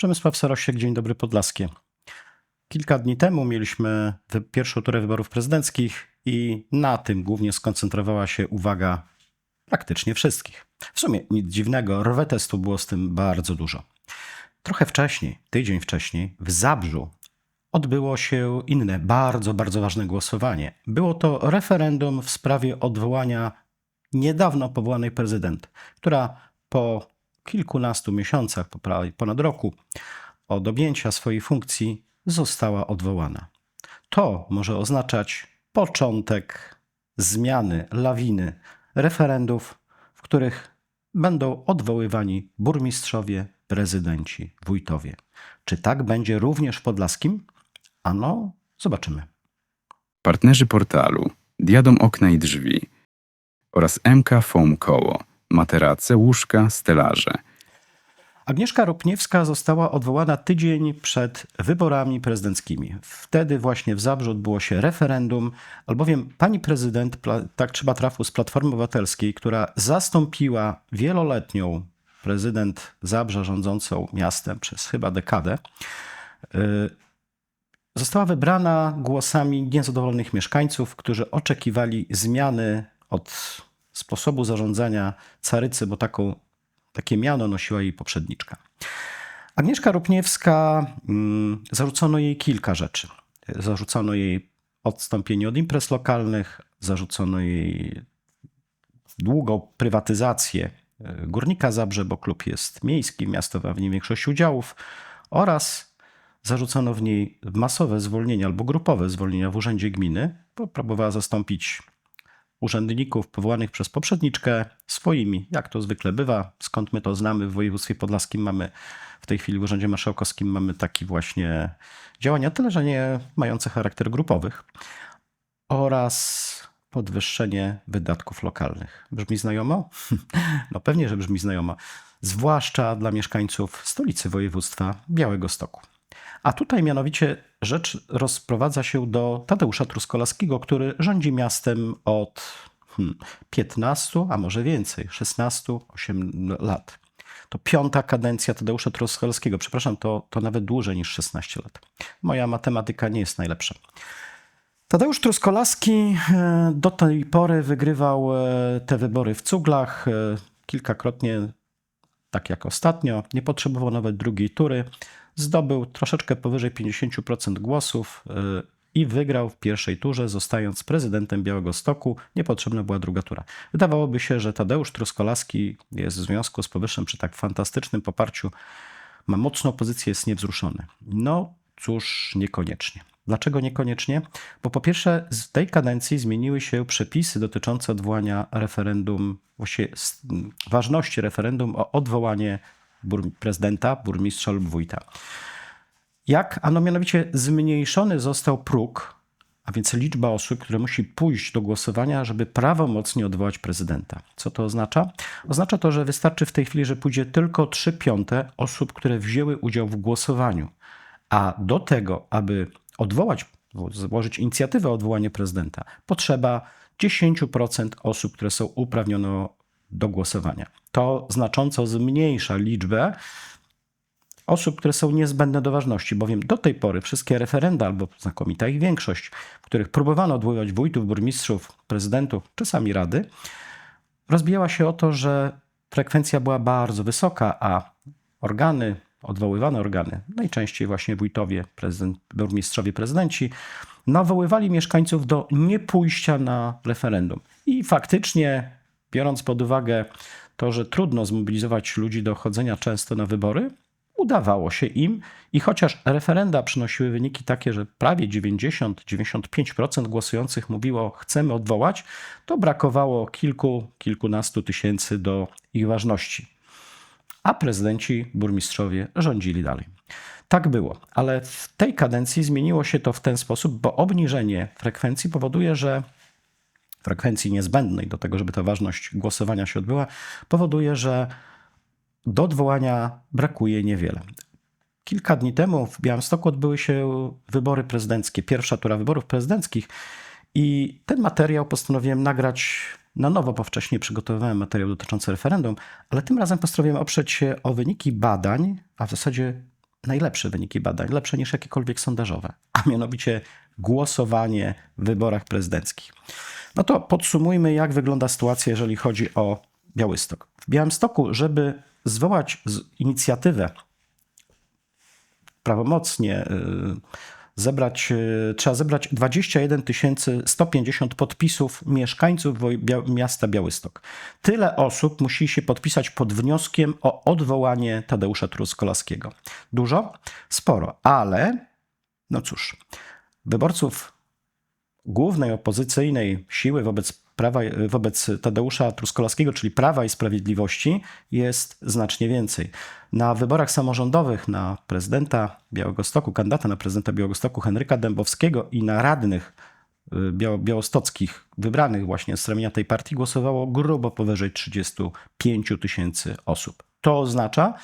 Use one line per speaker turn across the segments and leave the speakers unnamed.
Przemysław Sarosiek, Dzień Dobry Podlaskie. Kilka dni temu mieliśmy pierwszą turę wyborów prezydenckich i na tym głównie skoncentrowała się uwaga praktycznie wszystkich. W sumie nic dziwnego, rwę testu było z tym bardzo dużo. Trochę wcześniej, tydzień wcześniej, w Zabrzu odbyło się inne, bardzo, bardzo ważne głosowanie. Było to referendum w sprawie odwołania niedawno powołanej prezydent, która po kilkunastu miesiącach, ponad roku od objęcia swojej funkcji została odwołana. To może oznaczać początek zmiany, lawiny referendów, w których będą odwoływani burmistrzowie, prezydenci, wójtowie. Czy tak będzie również w Podlaskim? Ano, zobaczymy.
Partnerzy portalu Diadom Okna i Drzwi oraz MK Foam Koło, materace, łóżka, stelaże.
Agnieszka Ropniewska została odwołana tydzień przed wyborami prezydenckimi. Wtedy właśnie w Zabrzu odbyło się referendum, albowiem pani prezydent, tak trzeba trafu z Platformy Obywatelskiej, która zastąpiła wieloletnią prezydent Zabrza rządzącą miastem przez chyba dekadę, y, została wybrana głosami niezadowolonych mieszkańców, którzy oczekiwali zmiany od sposobu zarządzania carycy, bo taką takie miano nosiła jej poprzedniczka. Agnieszka Rupniewska, mm, zarzucono jej kilka rzeczy. Zarzucono jej odstąpienie od imprez lokalnych, zarzucono jej długą prywatyzację e, Górnika Zabrze, bo klub jest miejski, miasto ma w nim większość udziałów oraz zarzucono w niej masowe zwolnienia albo grupowe zwolnienia w urzędzie gminy, bo próbowała zastąpić urzędników powołanych przez poprzedniczkę swoimi, jak to zwykle bywa. Skąd my to znamy w województwie podlaskim mamy w tej chwili w Urzędzie Marszałkowskim mamy taki właśnie działania, tyle że nie mające charakter grupowych oraz podwyższenie wydatków lokalnych. Brzmi znajomo? No pewnie, że brzmi znajomo. Zwłaszcza dla mieszkańców stolicy województwa Białego Stoku. A tutaj mianowicie rzecz rozprowadza się do Tadeusza Truskolaskiego, który rządzi miastem od hmm, 15, a może więcej, 16, 8 lat. To piąta kadencja Tadeusza Truskolskiego. Przepraszam, to, to nawet dłużej niż 16 lat. Moja matematyka nie jest najlepsza. Tadeusz Truskolaski e, do tej pory wygrywał e, te wybory w cuglach e, kilkakrotnie, tak jak ostatnio. Nie potrzebował nawet drugiej tury. Zdobył troszeczkę powyżej 50% głosów e, i wygrał w pierwszej turze, zostając prezydentem Białego Stoku. Niepotrzebna była druga tura. Wydawałoby się, że Tadeusz Truskolaski jest w związku z powyższym przy tak fantastycznym poparciu, ma mocną pozycję, jest niewzruszony. No cóż, niekoniecznie. Dlaczego niekoniecznie? Bo po pierwsze, w tej kadencji zmieniły się przepisy dotyczące odwołania referendum, właściwie ważności referendum o odwołanie bur- prezydenta, burmistrza lub wójta. Jak? Ano mianowicie zmniejszony został próg, a więc liczba osób, które musi pójść do głosowania, żeby prawomocnie odwołać prezydenta. Co to oznacza? Oznacza to, że wystarczy w tej chwili, że pójdzie tylko 3 piąte osób, które wzięły udział w głosowaniu. A do tego, aby odwołać, złożyć inicjatywę o odwołanie prezydenta, potrzeba 10% osób, które są uprawnione do głosowania. To znacząco zmniejsza liczbę osób, które są niezbędne do ważności, bowiem do tej pory wszystkie referenda, albo znakomita ich większość, w których próbowano odwoływać wójtów, burmistrzów, prezydentów, czasami rady, rozbijała się o to, że frekwencja była bardzo wysoka, a organy, odwoływane organy, najczęściej właśnie wójtowie, prezydent, burmistrzowie, prezydenci, nawoływali mieszkańców do niepójścia na referendum. I faktycznie, biorąc pod uwagę to, że trudno zmobilizować ludzi do chodzenia często na wybory, udawało się im i chociaż referenda przynosiły wyniki takie, że prawie 90-95% głosujących mówiło chcemy odwołać, to brakowało kilku, kilkunastu tysięcy do ich ważności. A prezydenci, burmistrzowie rządzili dalej. Tak było, ale w tej kadencji zmieniło się to w ten sposób, bo obniżenie frekwencji powoduje, że frekwencji niezbędnej do tego, żeby ta ważność głosowania się odbyła, powoduje, że do odwołania brakuje niewiele. Kilka dni temu w Białymstoku odbyły się wybory prezydenckie, pierwsza tura wyborów prezydenckich i ten materiał postanowiłem nagrać na nowo, bo wcześniej przygotowywałem materiał dotyczący referendum, ale tym razem postanowiłem oprzeć się o wyniki badań, a w zasadzie najlepsze wyniki badań, lepsze niż jakiekolwiek sondażowe, a mianowicie głosowanie w wyborach prezydenckich. No to podsumujmy, jak wygląda sytuacja, jeżeli chodzi o Białystok. W Białymstoku, żeby zwołać inicjatywę prawomocnie y, zebrać, y, trzeba zebrać 21 150 podpisów mieszkańców miasta Białystok. Tyle osób musi się podpisać pod wnioskiem o odwołanie Tadeusza Truskolaskiego. Dużo? Sporo, ale no cóż, wyborców głównej opozycyjnej siły wobec, prawa, wobec Tadeusza Truskolaskiego, czyli Prawa i Sprawiedliwości, jest znacznie więcej. Na wyborach samorządowych na prezydenta Białegostoku, kandydata na prezydenta Białegostoku Henryka Dębowskiego i na radnych biało, białostockich, wybranych właśnie z ramienia tej partii, głosowało grubo powyżej 35 tysięcy osób. To oznacza,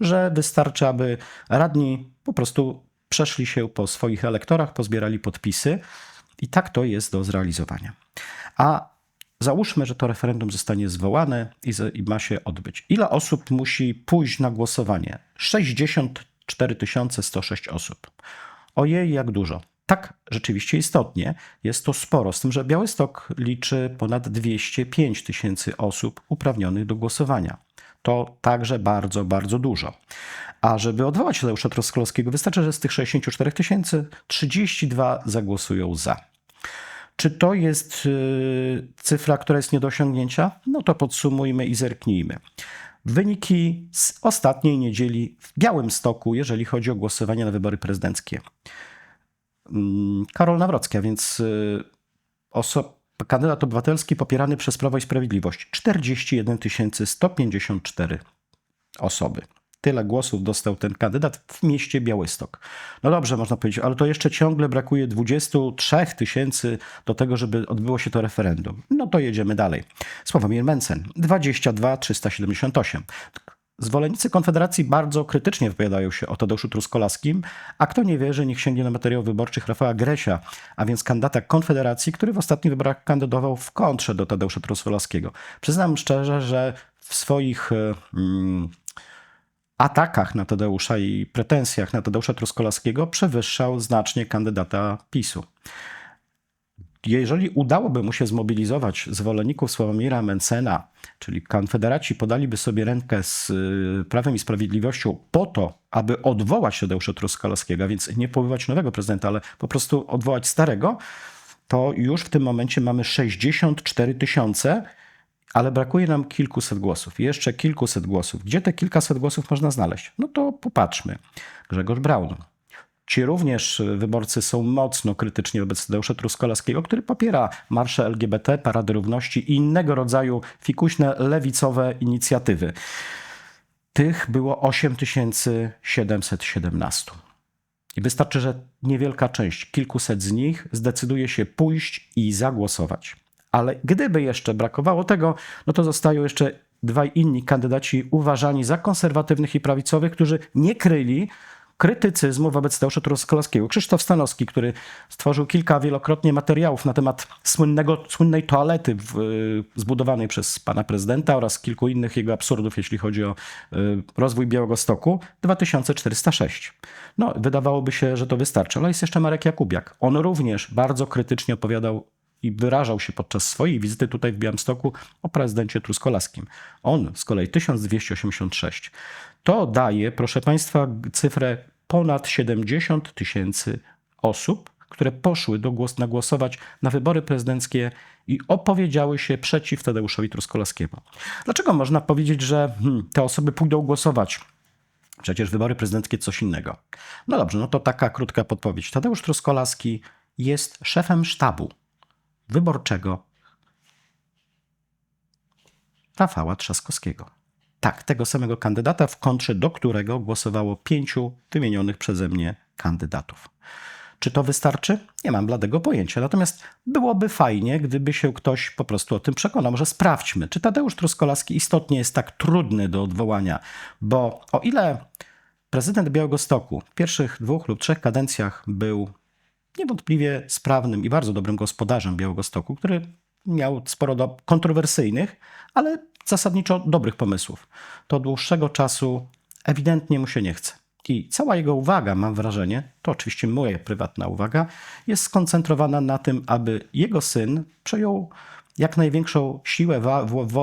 że wystarczy, aby radni po prostu przeszli się po swoich elektorach, pozbierali podpisy i tak to jest do zrealizowania. A załóżmy, że to referendum zostanie zwołane i, i ma się odbyć. Ile osób musi pójść na głosowanie? 64 106 osób. Ojej, jak dużo. Tak, rzeczywiście istotnie, jest to sporo, z tym, że Białystok liczy ponad 205 tysięcy osób uprawnionych do głosowania. To także bardzo, bardzo dużo. A żeby odwołać Tadeusza Troskolowskiego, wystarczy, że z tych 64 tysięcy 32 zagłosują za. Czy to jest y, cyfra, która jest nie do osiągnięcia? No to podsumujmy i zerknijmy. Wyniki z ostatniej niedzieli w Białymstoku, jeżeli chodzi o głosowanie na wybory prezydenckie. Mm, Karol Nawrocki, a więc y, kandydat obywatelski popierany przez Prawo i Sprawiedliwość. 41 154 osoby. Tyle głosów dostał ten kandydat w mieście Białystok. No dobrze, można powiedzieć, ale to jeszcze ciągle brakuje 23 tysięcy do tego, żeby odbyło się to referendum. No to jedziemy dalej. Sławomir Mencen, 22 378. Zwolennicy Konfederacji bardzo krytycznie wypowiadają się o Tadeuszu Truskolaskim, a kto nie wierzy, niech sięgnie na materiał wyborczych Rafała Gresia, a więc kandydata Konfederacji, który w ostatnich wyborach kandydował w kontrze do Tadeusza Truskolaskiego. Przyznam szczerze, że w swoich e, mm, atakach na Tadeusza i pretensjach na Tadeusza Truskolaskiego przewyższał znacznie kandydata PiSu. Jeżeli udałoby mu się zmobilizować zwolenników Sławomira Mencena, czyli konfederaci podaliby sobie rękę z y, Prawem i Sprawiedliwością po to, aby odwołać Tadeusza Truskolaskiego, więc nie powoływać nowego prezydenta, ale po prostu odwołać starego, to już w tym momencie mamy 64 tysiące, ale brakuje nam kilkuset głosów. Jeszcze kilkuset głosów. Gdzie te kilkaset głosów można znaleźć? No to popatrzmy. Grzegorz Braun. Ci również wyborcy są mocno krytyczni wobec Tadeusza Truskolaskiego, który popiera marsze LGBT, parady równości i innego rodzaju fikuśne lewicowe inicjatywy. Tych było 8717. I wystarczy, że niewielka część, kilkuset z nich zdecyduje się pójść i zagłosować. Ale gdyby jeszcze brakowało tego, no to zostają jeszcze dwaj inni kandydaci uważani za konserwatywnych i prawicowych, którzy nie kryli krytycyzmu wobec Tadeusza Truskolaskiego. Krzysztof Stanowski, który stworzył kilka wielokrotnie materiałów na temat słynnego, słynnej toalety w, y, zbudowanej przez pana prezydenta oraz kilku innych jego absurdów, jeśli chodzi o y, rozwój Białegostoku, 2406. No, wydawałoby się, że to wystarczy, ale jest jeszcze Marek Jakubiak. On również bardzo krytycznie opowiadał i wyrażał się podczas swojej wizyty tutaj w Białymstoku o prezydencie Truskolaskim. On z kolei 1286. To daje, proszę Państwa, cyfrę ponad 70 tysięcy osób, które poszły do głos, nagłosować na wybory prezydenckie i opowiedziały się przeciw Tadeuszowi Truskolaskiemu. Dlaczego można powiedzieć, że hmm, te osoby pójdą głosować? Przecież wybory prezydenckie coś innego. No dobrze, no to taka krótka podpowiedź. Tadeusz Truskolaski jest szefem sztabu wyborczego Rafała Trzaskowskiego. Tak, tego samego kandydata, w kontrze do którego głosowało pięciu wymienionych przeze mnie kandydatów. Czy to wystarczy? Nie mam bladego pojęcia. Natomiast byłoby fajnie, gdyby się ktoś po prostu o tym przekonał. Może sprawdźmy, czy Tadeusz Truskolaski istotnie jest tak trudny do odwołania, bo o ile prezydent Białegostoku w pierwszych dwóch lub trzech kadencjach był niewątpliwie sprawnym i bardzo dobrym gospodarzem Białegostoku, który miał sporo do kontrowersyjnych, ale zasadniczo dobrych pomysłów. To dłuższego czasu ewidentnie mu się nie chce. I cała jego uwaga, mam wrażenie, to oczywiście moja prywatna uwaga, jest skoncentrowana na tym, aby jego syn przejął jak największą siłę,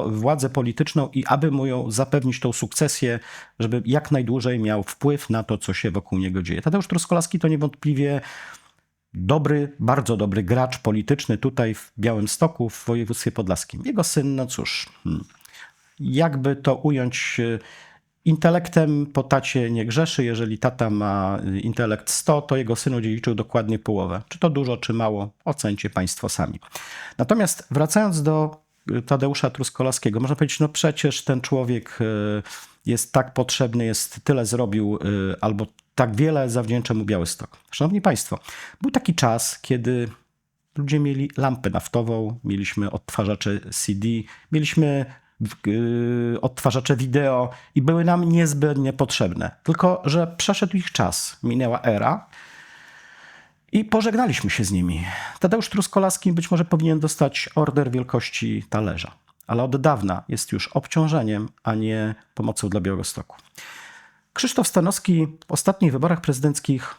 władzę polityczną i aby mu ją zapewnić tą sukcesję, żeby jak najdłużej miał wpływ na to, co się wokół niego dzieje. Tadeusz Truskolaski to niewątpliwie dobry, bardzo dobry gracz polityczny tutaj w Białymstoku, w województwie podlaskim. Jego syn, no cóż, hmm, jakby to ująć, e, intelektem po tacie nie grzeszy. Jeżeli tata ma e, intelekt 100, to jego syn odziedziczył dokładnie połowę. Czy to dużo, czy mało, ocencie państwo sami. Natomiast wracając do e, Tadeusza Truskolaskiego, można powiedzieć, no przecież ten człowiek jest tak potrzebny, jest tyle zrobił, albo tak wiele zawdzięcza mu Białystok. Szanowni Państwo, był taki czas, kiedy ludzie mieli lampę naftową, mieliśmy odtwarzacze CD, mieliśmy yy, odtwarzacze wideo i były nam niezbędnie potrzebne. Tylko, że przeszedł ich czas, minęła era i pożegnaliśmy się z nimi. Tadeusz Truskolaski być może powinien dostać order wielkości talerza, ale od dawna jest już obciążeniem, a nie pomocą dla Białegostoku. Krzysztof Stanowski w ostatnich wyborach prezydenckich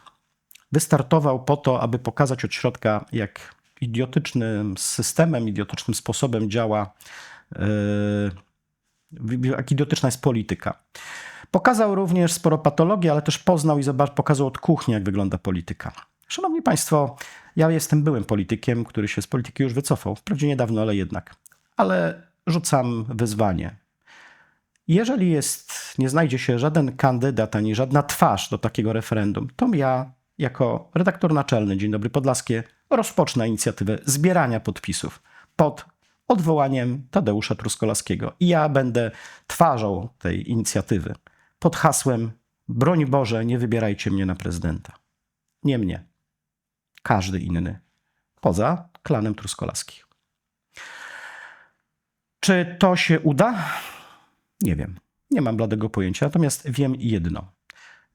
wystartował po to, aby pokazać od środka, jak idiotycznym systemem, idiotycznym sposobem działa, yy, jak idiotyczna jest polityka. Pokazał również sporo patologii, ale też poznał i pokazał od kuchni, jak wygląda polityka. Szanowni Państwo, ja jestem byłym politykiem, który się z polityki już wycofał. Wprawdzie niedawno, ale jednak. Ale rzucam wyzwanie. Jeżeli jest, nie znajdzie się żaden kandydat ani żadna twarz do takiego referendum, to ja, jako redaktor naczelny Dzień Dobry Podlaskie, rozpocznę inicjatywę zbierania podpisów pod odwołaniem Tadeusza Truskolaskiego. I ja będę twarzą tej inicjatywy pod hasłem Broń Boże, nie wybierajcie mnie na prezydenta. Nie mnie. Każdy inny. Poza klanem Truskolaskich. Czy to się uda? Nie wiem. Nie mam bladego pojęcia. Natomiast wiem jedno.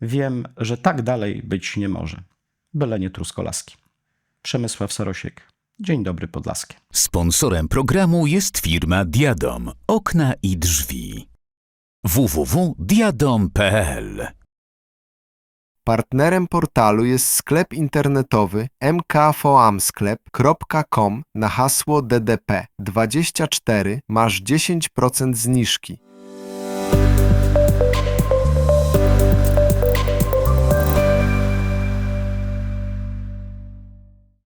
Wiem, że tak dalej być nie może. Byle nie Truskolaski. Przemysław Sarosiek. Dzień dobry Podlaskie.
Sponsorem programu jest firma Diadom. Okna i drzwi. www.diadom.pl
Partnerem portalu jest sklep internetowy mkfoamsklep.com na hasło DDP 24 masz 10% zniżki. you